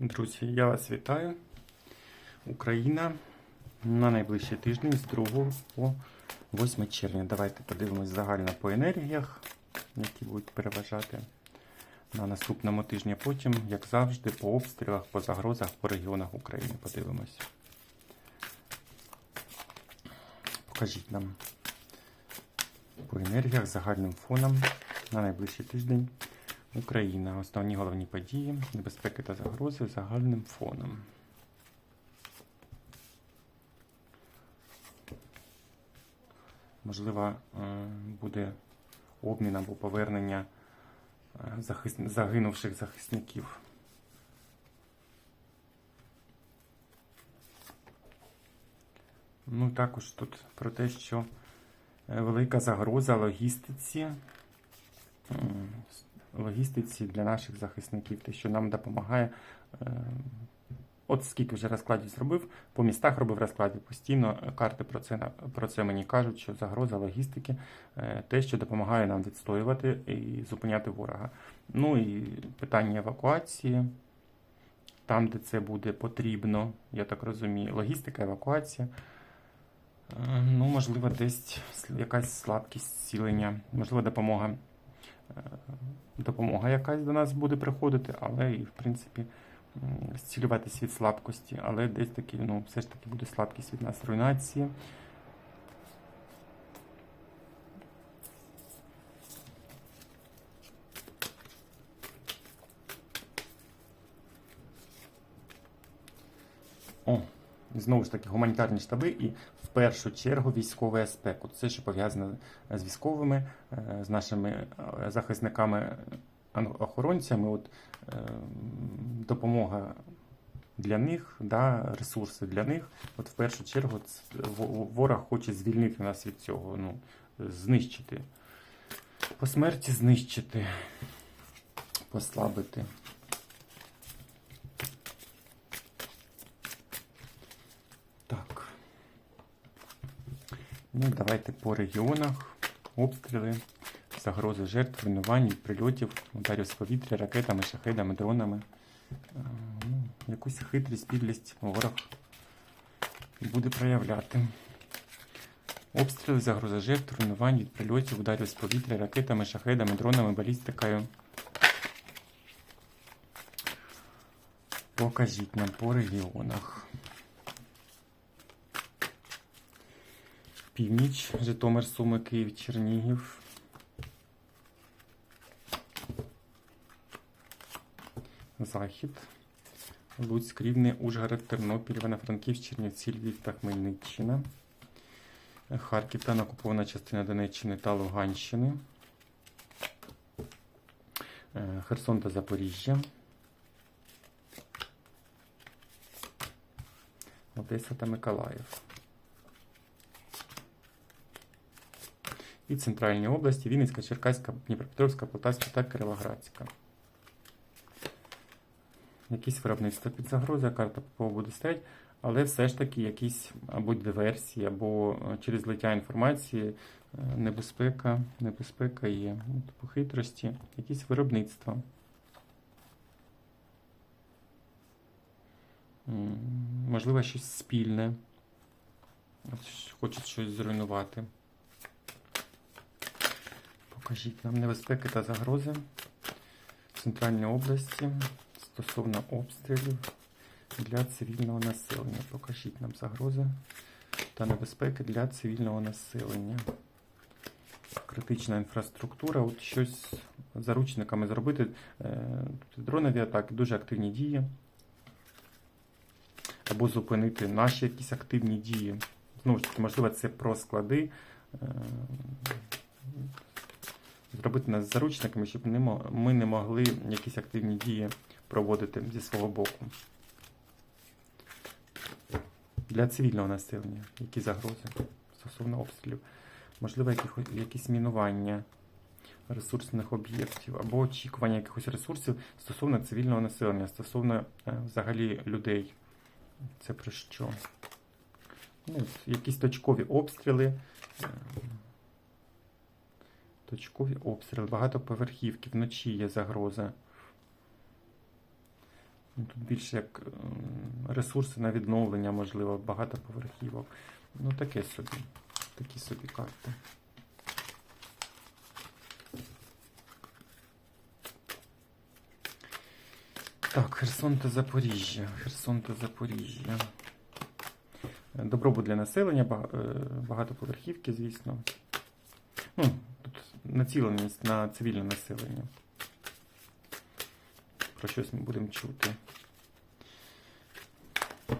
Друзі, я вас вітаю. Україна на найближчий тиждень з 2 по 8 червня. Давайте подивимось загально по енергіях, які будуть переважати на наступному тижні. Потім, як завжди, по обстрілах, по загрозах, по регіонах України подивимось. Покажіть нам по енергіях загальним фоном на найближчий тиждень. Україна. Основні головні події, небезпеки та загрози загальним фоном. Можливо, е, буде обмін або повернення е, захис- загинувших захисників. Ну, також тут про те, що е, велика загроза логістиці. Логістиці для наших захисників, те, що нам допомагає. е, От скільки вже розкладів зробив, по містах робив розкладів постійно. Карти про це про це мені кажуть, що загроза логістики е, те, що допомагає нам відстоювати і зупиняти ворога. Ну і питання евакуації, там, де це буде потрібно, я так розумію, логістика, евакуація. Е, Ну, можливо, десь якась слабкість зцілення, можливо, допомога допомога якась до нас буде приходити, але і в принципі зцілюватись від слабкості, але десь таки, ну, все ж таки буде слабкість від нас руйнації. О, знову ж таки, гуманітарні штаби і в першу чергу військовий аспект. Це, що пов'язано з військовими, е, з нашими е, захисниками охоронцями, от, е, допомога для них, да, ресурси для них. От в першу чергу ворог хоче звільнити нас від цього, ну, знищити. По смерті знищити, послабити. Так. Ну, давайте по регіонах. Обстріли, загрози жертв, руйнувань, прильотів, ударів з повітря, ракетами, шахедами, дронами. Е, Ну, якусь хитрість, підлість ворог буде проявляти. Обстріли, загрози жертв, руйнувань прильотів, ударів з повітря, ракетами, шахедами, дронами, балістикою. Покажіть нам по регіонах. Північ, Житомир, Суми, Київ, Чернігів. Захід. Луцьк, Рівне, Ужгород, Тернопіль, Івано-Франківськ, Чернівці, Львів та Хмельниччина. Харків та окупована частина Донеччини та Луганщини. Е, Херсон та Запоріжжя. Одеса та Миколаїв. І центральні області Вінницька, Черкаська, Дніпропетровська, Полтавська та Кировоградська. Якісь виробництва під загрозою, карта ППО буде стоять, але все ж таки якісь або диверсії, або е, через злиття інформації, е, небезпека, небезпека є. Типу хитрості, якісь виробництва. Можливо, щось спільне. Хочуть щось зруйнувати. Покажіть нам небезпеки та загрози в Центральній області стосовно обстрілів для цивільного населення. Покажіть нам загрози та небезпеки для цивільного населення. Критична інфраструктура. От щось заручниками зробити. Е, тут Дронові атаки, дуже активні дії. Або зупинити наші якісь активні дії. Знову ж таки, можливо, це про склади. Е, Зробити нас заручниками, щоб ми не могли якісь активні дії проводити зі свого боку. Для цивільного населення, які загрози стосовно обстрілів, можливо, якісь мінування ресурсних об'єктів або очікування якихось ресурсів стосовно цивільного населення, стосовно е, взагалі людей. Це про що? Ну, якісь точкові обстріли. Точкові обстріли, багатоповерхівки, вночі є загроза. Ну, Тут більше як ресурси на відновлення, можливо, багато поверхівок. Ну, таке собі. Такі собі карти. Так, Херсон та Запоріжжя. Херсон та Запоріжжя. Добробут для населення, е, багатоповерхівки, звісно. Ну, націленість на цивільне населення. Про щось ми будемо чути.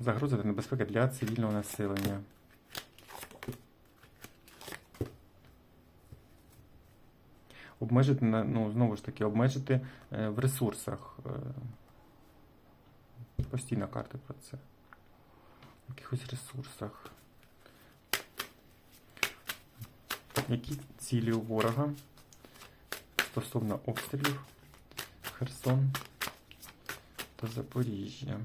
Загроза та небезпека для цивільного населення. Обмежити, ну, знову ж таки, обмежити е, в ресурсах. е, Постійно карти про це. В якихось ресурсах. Які цілі у ворога стосовно обстрілів Херсон та Запоріжжя?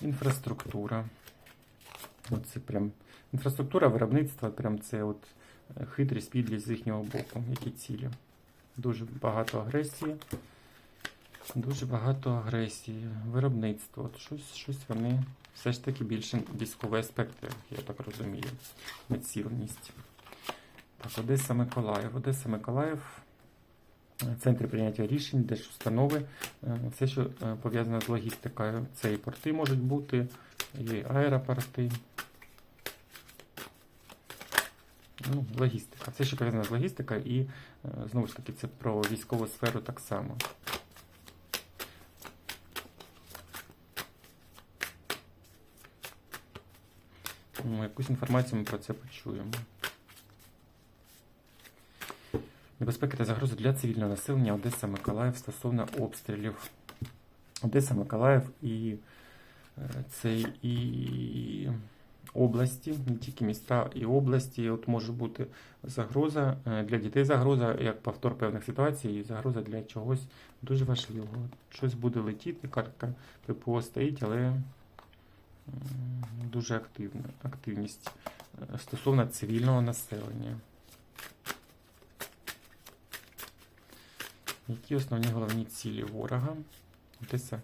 Інфраструктура. Оце прям інфраструктура виробництва, прям це от е, хитрість, підлість з їхнього боку. Які цілі? Дуже багато агресії. Дуже багато агресії. Виробництво. От щось, щось вони все ж таки більше військовий аспект, я так розумію. Націленість. Так, Одеса Миколаїв. Одеса Миколаїв. е, Центри прийняття рішень, держустанови. Е, Все, що е, пов'язане з логістикою. Це і порти можуть бути, і аеропорти. Ну, логістика. Все, що пов'язане з логістикою, і знову ж таки це про військову сферу так само. Якусь інформацію ми про це почуємо. Небезпеки та загрози для цивільного населення Одеса Миколаїв стосовно обстрілів. Одеса Миколаїв і е, це і області, не тільки міста і області. От може бути загроза е, для дітей загроза, як повтор певних ситуацій, і загроза для чогось дуже важливого. Щось буде летіти, картка ППО стоїть, але дуже активна активність е, стосовно цивільного населення. Які основні головні цілі ворога? Одеса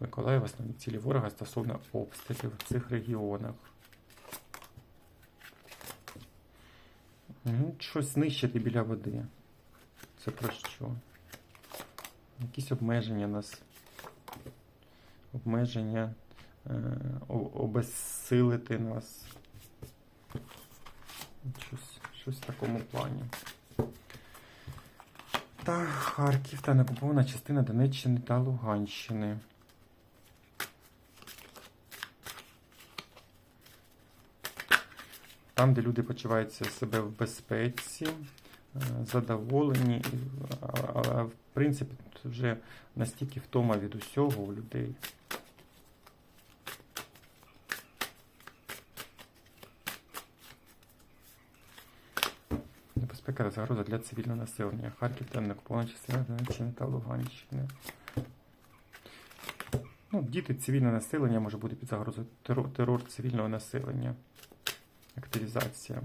Миколаїв, основні цілі ворога стосовно обстрілів в цих регіонах. Ну, щось знищити біля води. Це про що? Якісь обмеження нас. Обмеження обезсилити нас. Щось, щось в такому плані. Та Харків та некупована частина Донеччини та Луганщини. Там, де люди почувають себе в безпеці, е, задоволені, але в принципі тут вже настільки втома від усього у людей. Небезпека та загроза для цивільного населення. Харків та частина Донеччини та Луганщини. Ну, діти, цивільне населення може бути під загрозою терор, терор цивільного населення. Активізація.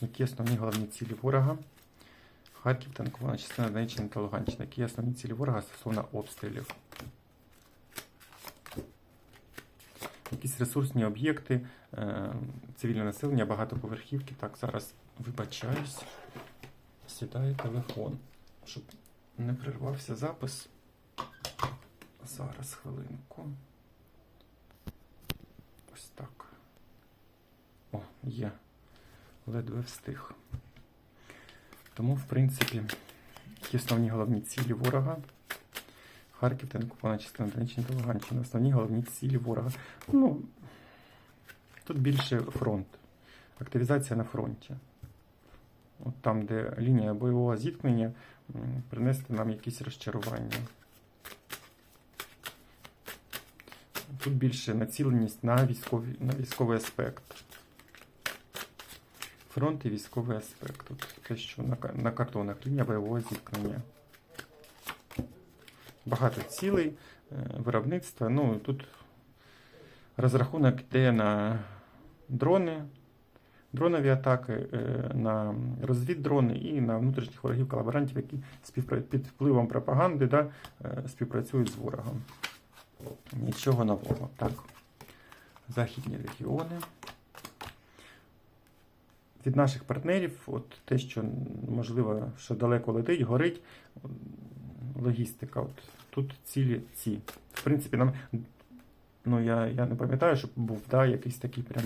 Які основні головні цілі ворога? Харків та частина Донеччини та Луганщини. Які основні цілі ворога стосовно обстрілів? Якісь ресурсні об'єкти, е, цивільне населення, багатоповерхівки. Так, зараз вибачаюсь. Сідає телефон, щоб не прервався запис. Зараз хвилинку. Ось так. О, є. Ледве встиг. Тому, в принципі, які основні головні цілі ворога. Харків та некупована частина Донеччини та Луганщини. Основні головні цілі ворога. Ну, тут більше фронт. Активізація на фронті. От там, де лінія бойового зіткнення, принести нам якісь розчарування. Тут більше націленість на військовий, на військовий аспект. Фронт і військовий аспект. Тут те, що на, на картонах лінія бойового зіткнення. Багато цілей, е, виробництва. Ну, тут розрахунок йде на дрони, дронові атаки, е, на розвіддрони і на внутрішніх ворогів колаборантів, які під впливом пропаганди да, е, співпрацюють з ворогом. Нічого нового. Так. Західні регіони. Від наших партнерів, от те, що можливо, що далеко летить, горить, логістика. От тут цілі ці. В принципі, нам. Ну, я, я не пам'ятаю, щоб був да, якийсь такий прям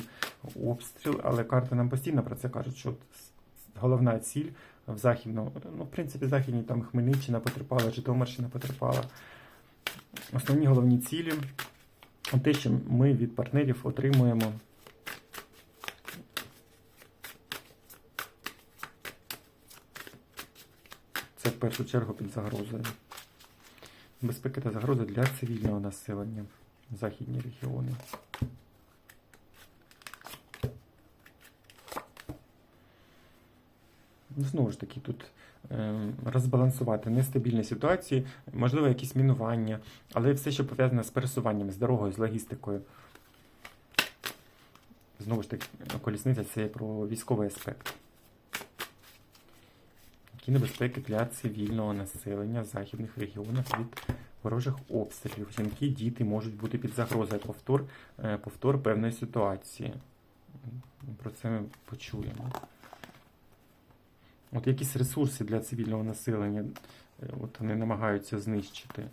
обстріл, але карти нам постійно про це кажуть, що головна ціль в західному, ну, в принципі, західній там Хмельниччина потерпала, Житомирщина потерпала. Основні головні цілі те, що ми від партнерів отримуємо. Це в першу чергу під загрозою. Безпека та загроза для цивільного населення. Західні регіони. Знову ж таки, тут е, розбалансувати нестабільні ситуації, можливо, якісь мінування, але все, що пов'язане з пересуванням, з дорогою, з логістикою. Знову ж таки, колісниця це про військовий аспект. Які небезпеки для цивільного населення в західних регіонах від ворожих обстрілів. Жінки, діти можуть бути під загрозою. Повтор, е, повтор певної ситуації. Про це ми почуємо. От якісь ресурси для цивільного населення, е, от вони намагаються знищити.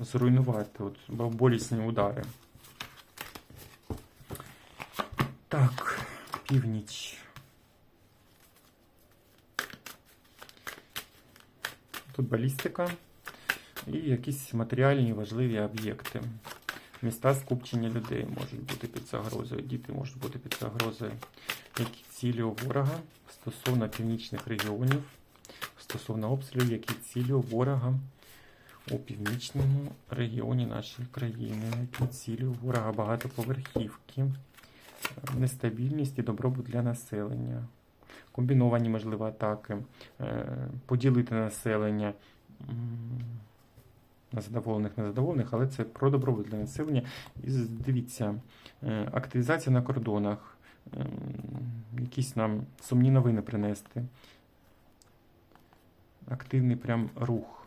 Зруйнувати, от, болісні удари. Так, північ. Тут балістика і якісь матеріальні важливі об'єкти. Міста скупчення людей можуть бути під загрозою, діти можуть бути під загрозою. Які цілі у ворога стосовно північних регіонів, стосовно обстрілів, які цілі у ворога у північному регіоні нашої країни, які цілі у ворога багатоповерхівки, нестабільність і добробут для населення, комбіновані можливо атаки, е, поділити населення. На задоволених, незадоволених, але це про добробут для населення. І дивіться, е, активізація на кордонах, ем, якісь нам сумні новини принести. Активний прям рух.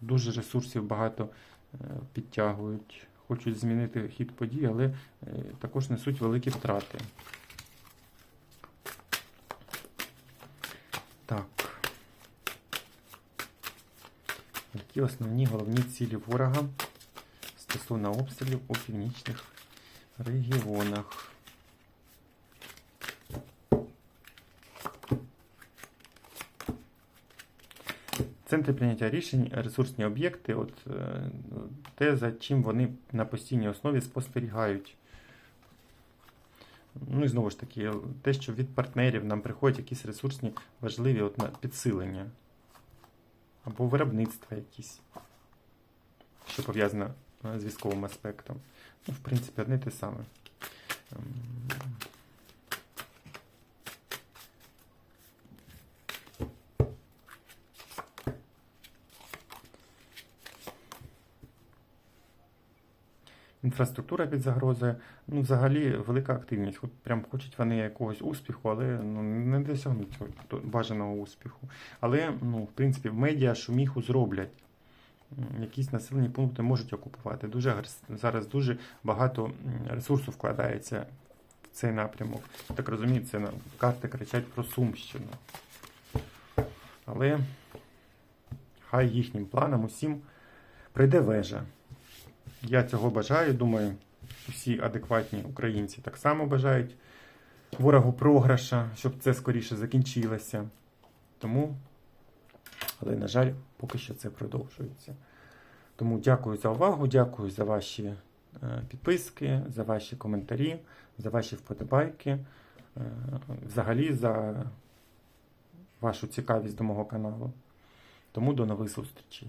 Дуже ресурсів багато е, підтягують, хочуть змінити хід подій, але також несуть великі втрати. Так. Які основні головні цілі ворога стосовно обстрілів у північних регіонах? Центри прийняття рішень, ресурсні об'єкти, от е, те, за чим вони на постійній основі спостерігають. Ну і знову ж таки, те, що від партнерів нам приходять якісь ресурсні важливі от, на підсилення. Або виробництва якісь, що пов'язано е, з військовим аспектом. Ну, в принципі, одне те саме. Інфраструктура під загрозою. Ну, взагалі, велика активність. От прям хочуть вони якогось успіху, але ну, не досягнуть цього бажаного успіху. Але, ну, в принципі, в медіа шуміху зроблять. Якісь населені пункти можуть окупувати. Дуже зараз дуже багато ресурсу вкладається в цей напрямок. Так розумію, це карти кричать про Сумщину. Але хай їхнім планам усім прийде вежа. Я цього бажаю. Думаю, всі адекватні українці так само бажають ворогу програша, щоб це скоріше закінчилося. Тому, але, на жаль, поки що це продовжується. Тому дякую за увагу, дякую за ваші е, підписки, за ваші коментарі, за ваші вподобайки, е, взагалі за вашу цікавість до мого каналу. Тому до нових зустрічей.